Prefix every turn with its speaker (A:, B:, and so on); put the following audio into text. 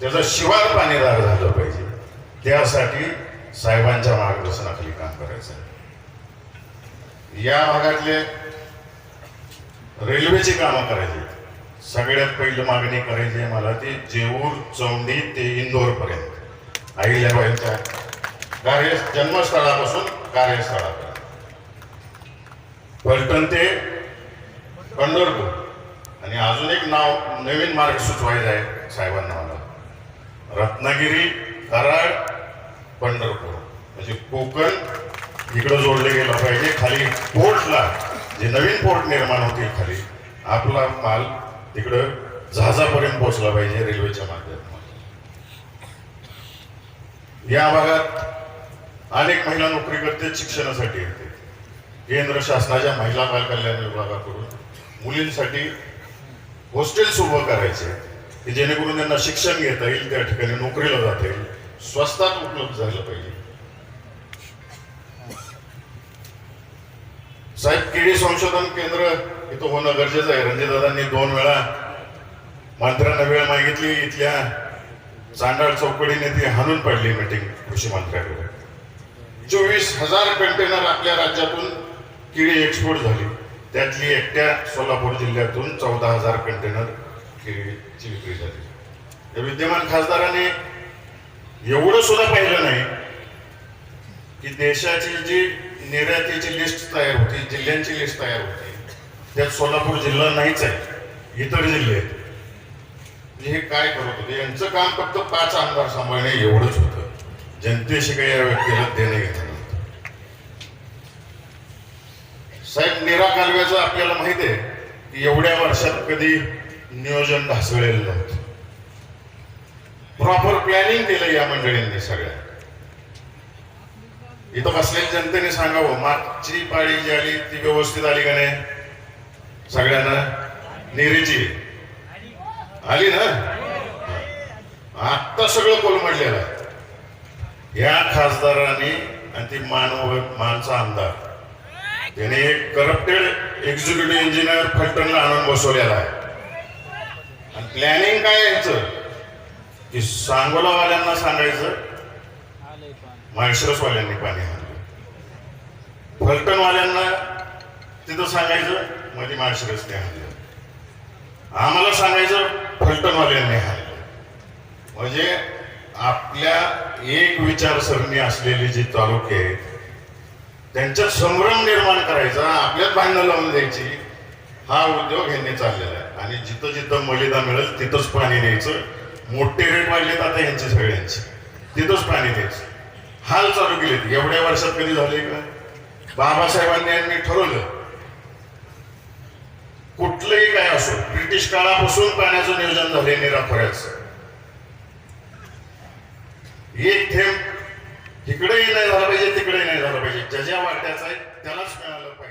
A: त्याचं शिवार पाणीदार झालं पाहिजे. त्यासाठी साहेबांच्या मार्गदर्शनाखाली काम करायचं आहे. या भागातले रेल्वेची कामं करायची. सगळ्यात पहिली मागणी करायची आहे मला ती जेऊर चौंडी ते इंदोर पर्यंत. अहिल्याबाईंच्या कार्य जन्मस्थळापासून कार्यस्थळापर्यंत. पलटण ते पंढरपूर. आणि अजून एक नाव नवीन मार्ग सुचवायचा आहे साहेबांना मला. रत्नागिरी कराड पंढरपूर. म्हणजे कोकण इकडं जोडलं गेलं पाहिजे. खाली पोर्टला जे नवीन पोर्ट निर्माण होतील खाली आपला माल तिकडं जहाजापर्यंत पोहोचला पाहिजे रेल्वेच्या माध्यमातून. या भागात अनेक महिला नोकरी करते शिक्षणासाठी येते केंद्र शासनाच्या महिला बालकल्याण विभागाकडून मुलींसाठी हॉस्टेल्स उभं करायचे की जेणेकरून त्यांना शिक्षण घेता येईल त्या ठिकाणी नोकरीला जाता येईल. स्वस्तात उपलब्ध झालं पाहिजे. साहेब केळी संशोधन केंद्र इथं होणं गरजेचं आहे. रणजितदादांनी दोन वेळा मंत्र्यांना वेळ मागितली. इथल्या चांडाळ चौकडीने ती हाणून पडली मीटिंग कृषी मंत्र्याकडे. चोवीस हजार कंटेनर आपल्या राज्यातून केळी एक्सपोर्ट झाली. त्यातली एकट्या सोलापूर जिल्ह्यातून चौदा हजार कंटेनर केळीची विक्री झाली त्या विद्यमान खासदाराने एवढं सुद्धा पाहिलं नाही की देशाची जी निर्यातीची लिस्ट तयार होती जिल्ह्यांची लिस्ट तयार होती त्यात सोलापूर जिल्हा नाहीच आहे इतर जिल्हे आहेत. म्हणजे हे काय करत होते? यांचं काम फक्त पाच आमदार सांभाळणे एवढंच होतं. जनतेशी काही या व्यक्तीला देणे घेतलं नव्हतं. साहेब निरा कालव्याचं आपल्याला माहिती आहे की एवढ्या वर्षात कधी नियोजन ढासळलेलं नव्हतं. प्रॉपर प्लॅनिंग केलं या मंडळींनी सगळ्या. इथं बसलेल्या जनतेने सांगावं मागची पाळी जी आली ती व्यवस्थित आली का नाही? सगळ्यांना निरीची. आली ना? आता सगळं कोलमडलेलं आहे. या खासदारांनी आणि ती मानव मानचा आमदार. त्याने एक करप्टेड एक्झिक्युटिव्ह इंजिनियर फलटणला आणून बसवलेला आहे. प्लॅनिंग काय यायचं? की सांगोलावाल्यांना सांगायचं. माळशिरसवाल्यांनी पाणी आणलं. फलटणवाल्यांना तिथं सांगायचं म्हणजे मध्ये माळशिरसने आणलं. आम्हाला सांगायचं फलटणवाल्यांनी आणलं. म्हणजे आपल्या एक विचारसरणी असलेले जे तालुके आहेत त्यांच्यात संभ्रम निर्माण करायचा आपल्यात भांडणं लावून द्यायची. हा उद्योग यांनी चाललेला आहे. आणि जिथं जिथं मलिदा मिळेल तिथंच पाणी द्यायचं मोठे रेट वाढलेत आता यांचे सगळ्यांचे. तिथंच पाणी द्यायचं हाल चालू केलेत. एवढ्या वर्षात कधी झाले का? बाबासाहेबांनी यांनी ठरवलं. कुठलंही काय असो ब्रिटिश काळापासून पाण्याचं नियोजन झाले निराखऱ्याचं. एक थेंब तिकडेही नाही झालं पाहिजे तिकडेही नाही झालं पाहिजे. ज्या ज्या वाट्याचा आहे त्यालाच मिळालं पाहिजे.